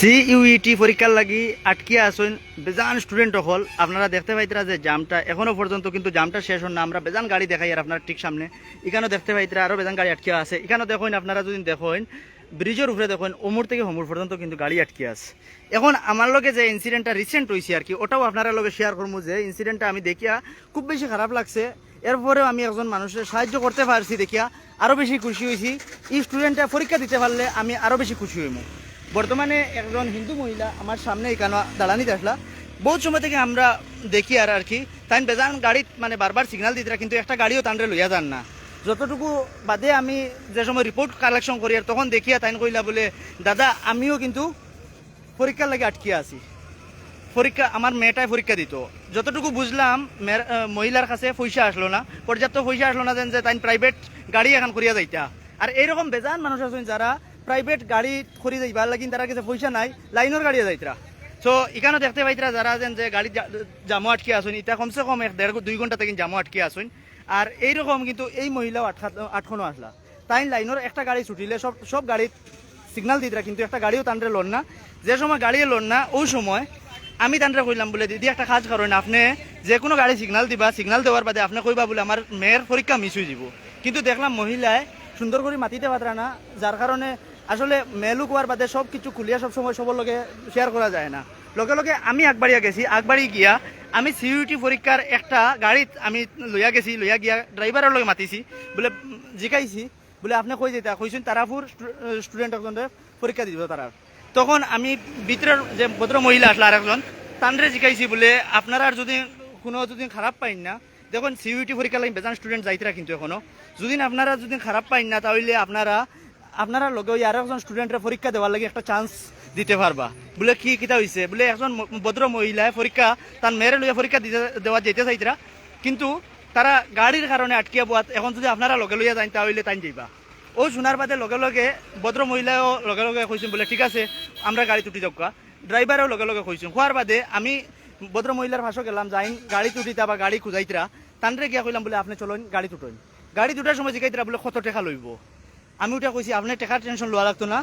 C UET পরীক্ষার লাগি আটকিয়া আসুন বেজান স্টুডেন্ট হল আপনারা দেখতে পাইতরা যে জামটা এখনও পর্যন্ত কিন্তু জামটা শেষ হন না। আমরা বেজান গাড়ি দেখাই আর আপনার ঠিক সামনে। এখানেও দেখতে পাইতরা আরও বেজান গাড়ি আটকিয়া আছে। এখানেও দেখুন আপনারা যদি দেখুন ব্রিজের উপরে দেখুন অমুর থেকে হমুর পর্যন্ত কিন্তু গাড়ি আটকে আছে। এখন আমার লগে যে ইনসিডেন্টটা রিসেন্ট হয়েছে আর কি, ওটাও আপনারা লগে শেয়ার করব যে ইনসিডেন্টটা আমি দেখিয়া খুব বেশি খারাপ লাগছে। এরপরেও আমি একজন মানুষের সাহায্য করতে পারছি দেখিয়া। আরও বেশি খুশি হয়েছি এই স্টুডেন্টটা পরীক্ষা দিতে পারলে আমি আরও বেশি খুশি হইব বর্তমানে একজন হিন্দু মহিলা আমার সামনে এখানে দাঁড়ানিতে আসলা বহুত সময় থেকে আমরা দেখি আর আর কি। তাই বেজান গাড়িত মানে বারবার সিগনাল দিতে কিন্তু একটা গাড়িও তানরে লইয়া যান না। যতটুকু বাদে আমি যে সময় রিপোর্ট কালেকশন করি আর তখন দেখিয়া তাইন কইলা বলে, দাদা, আমিও কিন্তু পরীক্ষার লাগে আটকিয়ে আছি। পরীক্ষা, আমার মেয়েটাই পরীক্ষা দিত। যতটুকু বুঝলাম মহিলার কাছে পয়সা আসলো না। পর্যাপ্ত পয়সা আসলো না যেন যে তাই প্রাইভেট গাড়ি এখন করিয়া যাইতা। আর এইরকম বেজান মানুষ আছেন যারা প্রাইভেট গাড়ি করি যাইবার লাগিন তারা কিছু পয়সা নাই লাইনের গাড়িয়ে যাইতরা সো এখানে দেখতে পাইতরা যারা যেন যে গাড়ি জামো আটকে আসুন এটা কমসে কম এক দেড় দুই ঘণ্টা থেকে জামো আটকে আসুন আর এইরকম কিন্তু এই মহিলাও আটকা আটখনো আসলা। তাই লাইনের একটা গাড়ি ছুটিলে সব সব গাড়িত সিগনাল দিতরা কিন্তু একটা গাড়িও তান্ডে লোন না। যে সময় গাড়ি লোন না ওই সময় আমি তান্ডে কইলাম বলে, দিদি, একটা কাজ করেন আপনি যে কোনো গাড়ি সিগনাল দিবা সিগনাল দেওয়ার বাদে আপনি কইবা বলে, আমার মেয়ের পরীক্ষা মিস হয়ে যাব। কিন্তু দেখলাম মহিলায় সুন্দর করে মাতিতে পারা না, যার কারণে আসলে মেলু কোয়ার বাদে সব কিছু খুলিয়া সব সময় সবার লগে শেয়ার করা যায় না। লগে লগে আমি আগবাড়িয়া গেছি। আগবাড়ি গিয়া আমি সিইউটি পরীক্ষার একটা গাড়িত আমি লইয়া গেছি, লইয়া গিয়া ড্রাইভারের লগে মাতিছি। বলে, জিকাইছি। বলে, আপনি কই যেতা কইছেন তারাপুর স্টুডেন্ট একজনের পরীক্ষা দিব তারার তখন আমি ভিতরের যে ভদ্র মহিলা আসলো আর একজন তানরে জিকাইছি বলে আপনারা যদি কোনো যদি খারাপ পাইন না, দেখুন সিইউটি পরীক্ষা লাগে বেজান স্টুডেন্ট যাইতরা কিন্তু এখনও। যদি আপনারা যদি খারাপ পাইন না, তাহলে আপনারা আপনারা লগে ওই আরও একজন স্টুডেন্টের পরীক্ষা দেওয়ার লাগে একটা চান্স দিতে পারবা। বলে কি কিতা হয়েছে বলে একজন ভদ্র মহিলায় পরীক্ষা, তার মেয়ের লইয়া পরীক্ষা দিতে, দেওয়া যেতে চাইতরা। কিন্তু তারা গাড়ির কারণে আটকিয়া বোয়াত এখন যদি আপনারা লগে লইয়া যান তাহলে তাই যাইবা। ও শোনার বাদে লগে লগে ভদ্র মহিলাও লগে লগে কইছেন বলে ঠিক আছে, আমরা গাড়ি তুটি যাওকা ড্রাইভারও লগে লগে কইছেন খোয়ার বাদে আমি ভদ্র মহিলার ভাষা গেলাম যাই গাড়ি তুটিতা বা গাড়ি খুঁজাইতরা। তানরে গিয়া কইলাম, বলে আপনি চলুন, গাড়ি তুটুন গাড়ি দুটার সময় জিকাইতরা, বলে কত টাকা লইব। আমি ওটা কইছি আপনি টাকার টেনশন লওয়া লাগতো না।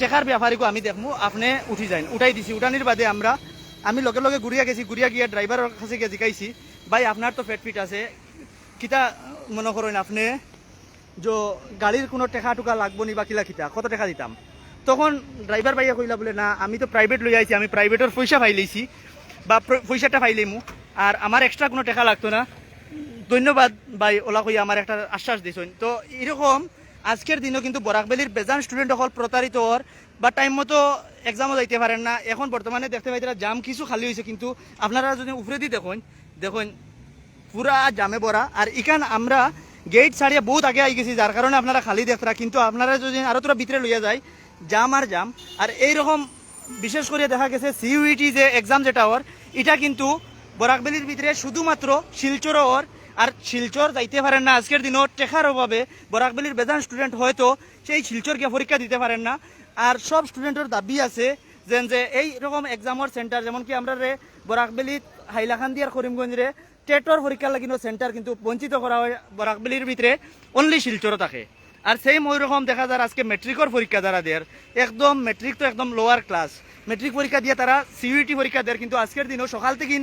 টেকার ব্যাপারীকে আমি দেখব আপনি উঠি যাইন। উঠাই দিছি। উঠানির বাদে আমরা, আমি লগে লগে ঘুরিয়া গেছি, ঘুরিয়া গিয়া ড্রাইভারের কাছে গিয়ে জিকাইছি, ভাই, আপনার তো পেট ফিট আছে। কিতা মনে করেন আপনি? যে গাড়ির কোনো টেকা টুকা লাগবো নি বা কিলা কিতা, কত টাকা দিতাম? তখন ড্রাইভার ভাইয়া কইলা বলে, না, আমি তো প্রাইভেট লই আইছি, আমি প্রাইভেটের পয়সা পাইলেছি বা পয়সাটা পাইলেমু আর আমার এক্সট্রা কোনো টাকা লাগতো না। ধন্যবাদ ভাই, ওলা কইয়া আমার একটা আশ্বাস দিছেন। তো এরকম আজকের দিনও কিন্তু বরাকবেলির বেজান স্টুডেন্ট সকল প্রতারিত হওয়ার বা টাইম মতো এক্সামও যাইতে পারেন না। এখন বর্তমানে দেখতে পাই তারা জাম কিছু খালি হয়েছে কিন্তু আপনারা যদি উপরে দিয়ে দেখুন দেখুন, পুরা জামে ভরা আর ইখান আমরা গেট ছাড়িয়ে বহুত আগে আই গেছি যার কারণে আপনারা খালি দেখরা কিন্তু আপনারা যদি আরও তোরা ভিতরে লইয়া যায়, জাম আর জাম। আর এইরকম বিশেষ করে দেখা গেছে সিইউইটি যে এক্সাম যেটা ওর এটা কিন্তু বরাকবেলির ভিতরে শুধুমাত্র শিলচর ওর আর শিলচর যাইতে পারেন না। আজকের দিনও টেকার অভাবে বরাকবেলির বেজান স্টুডেন্ট হয়তো সেই শিলচরকে পরীক্ষা দিতে পারেন না। আর সব স্টুডেন্টের দাবি আছে যেন যে এই রকম এক্সামের সেন্টার যেমন কি আমরা রে বরাকবেলিত হাইলাকান্দি আর করিমগঞ্জে টেটর পরীক্ষার লাগিনো সেন্টার কিন্তু বঞ্চিত করা হয় বরাকবেলির ভিতরে অনলি শিলচর থাকে। আর সেই ওই রকম দেখা যায় আজকে মেট্রিকর পরীক্ষা যারা দেয় একদম মেট্রিক তো একদম লোয়ার ক্লাস মেট্রিক পরীক্ষা দিয়ে তারা সিইউটি পরীক্ষা দেয় কিন্তু আজকের দিনও সকাল থেকে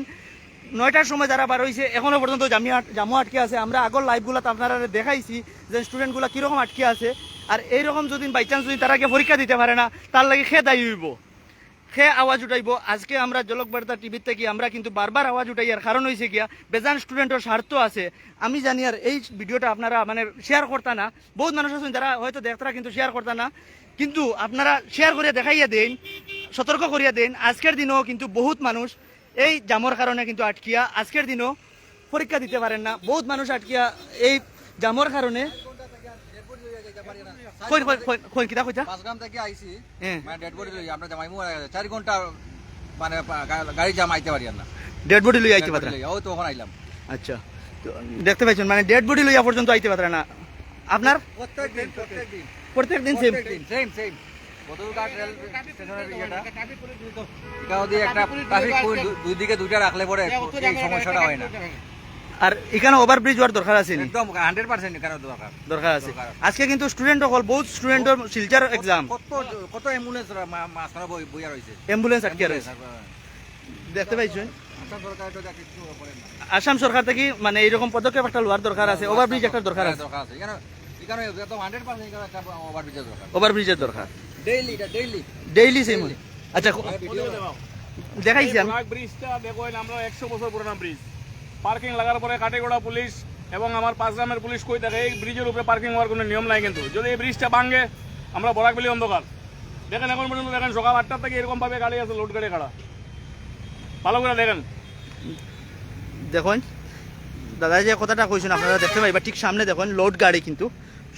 নয়টার সময় যারা বার হয়েছে এখনও পর্যন্ত জামিয়া জামু আটকে আছে। আমরা আগর লাইভগুলোতে আপনারা দেখাইছি যে স্টুডেন্টগুলো কীরকম আটকে আছে। আর এইরকম যদি বাই চান্স যদি তারা গিয়ে পরীক্ষা দিতে পারে না, তার লাগে খে দায়ী হইব। সে আওয়াজ উঠাইব। আজকে আমরা জলক বার্তা টিভির থেকে আমরা কিন্তু বারবার আওয়াজ উঠাই আর কারণ হয়েছে গিয়া বেজান স্টুডেন্টের স্বার্থ আছে। আমি জানি আর এই ভিডিওটা আপনারা মানে শেয়ার করতা না। বহুত মানুষ আছেন যারা হয়তো দেখতারা কিন্তু শেয়ার করতা না। কিন্তু আপনারা শেয়ার করে দেখাইয়া দেন, সতর্ক করিয়া দেন। আজকের দিনেও কিন্তু বহুত মানুষ এই জামর কারণে কিন্তু আটকিয়া। আজকের দিনও পরীক্ষা দিতে পারেন না। বহুত মানুষ আটকিয়া এই জামর কারণে কই কই কই- কই কিতা কইতা পাঁচগ্রাম থেকে আইছি। মানে ডেড বডি লই আমরা জামাইমু চার ঘণ্টা মানে গাড়ি জাম আইতে পারি না। ডেড বডি লই আইতে Dead body পাত্রা লইয়া, ও তো ওখানে আইলাম। আচ্ছা। তো দেখতে পাইছেন মানে ডেড বডি লইয়া পর্যন্ত আইতে না। আপনার প্রত্যেক দিন প্রত্যেক দিন। প্রত্যেক দিন same same same Badalghat rail স্টেশনের ইয়েটা। এটাও দিয়ে একটা ট্রাফিক পয়েন্ট দুই দিকে দুইটা রাখলে পরে এই সমস্যাটা হয় না। আর এখানে ওভারব্রিজ হওয়ার দরকার আছে একদম হান্ড্রেড পার্সেন্ট এখানে দরকার। দরকার আছে। আজকে কিন্তু স্টুডেন্ট হল বহুত স্টুডেন্টের শিলচার এক্সাম কত কত অ্যাম্বুলেন্স মাঝখানে বই বইয়া রয়েছে? অ্যাম্বুলেন্স আটকে রয়েছে। দেখতে পাইছেন? আসাম সরকার থেকে মানে এইরকম পদক্ষেপ একটা লওয়ার দরকার আছে ওভারব্রিজ একটা দরকার হ্যাঁ, আছে। দরকার আছে। এখানে এখানে একদম হান্ড্রেড পার্সেন্ট এখানে একটা ওভারব্রিজের দরকার। ওভারব্রিজের দরকার। ডেইলি এটা ডেইলি ডেইলি সেম আচ্ছা দেখাইছি আমি। ব্রিজটা দেখেন আমরা একশো বছর পুরানো ব্রিজ। পার্কিং লাগার পরে কাটেগোড়া পুলিশ এবং আমার পাঁচ গ্রামের পুলিশ কই থাকে এই ব্রিজের উপরে পার্কিং হওয়ার কোনো নিয়ম নাই কিন্তু। যদি এই ব্রিজটা ভাঙে আমরা বরাক বেলি অন্ধকার। দেখেন এখন পর্যন্ত দেখেন সকাল আটটার থেকে এরকম ভাবে গাড়ি আছে লোড গাড়ি খাড়া। ভালো করে দেখেন। দেখুন দাদা যে কথাটা কইছেন আপনারা দেখতে পাইবা ঠিক সামনে দেখুন লোড গাড়ি কিন্তু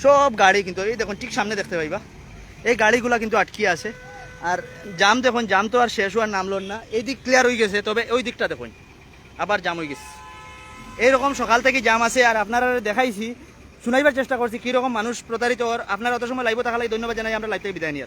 সব গাড়ি কিন্তু এই দেখুন ঠিক সামনে দেখতে পাইবা। এই গাড়িগুলা কিন্তু আটকিয়ে আছে। আর জাম দেখুন, জাম তো আর শেষ হওয়ার নাম লন না। এই দিক ক্লিয়ার হয়ে গেছে, তবে ওই দিকটা দেখুন, আবার জাম হয়ে গেছে। এইরকম সকাল থেকে জাম আছে, আর আপনারা দেখাইছি, শুনাইবার চেষ্টা করছি কীরকম মানুষ প্রতারিত আপনারা অত সময় লাইভ থাকালাই ধন্যবাদ জানাই, আমরা লাইভ থেকে বিদায় নিয়ে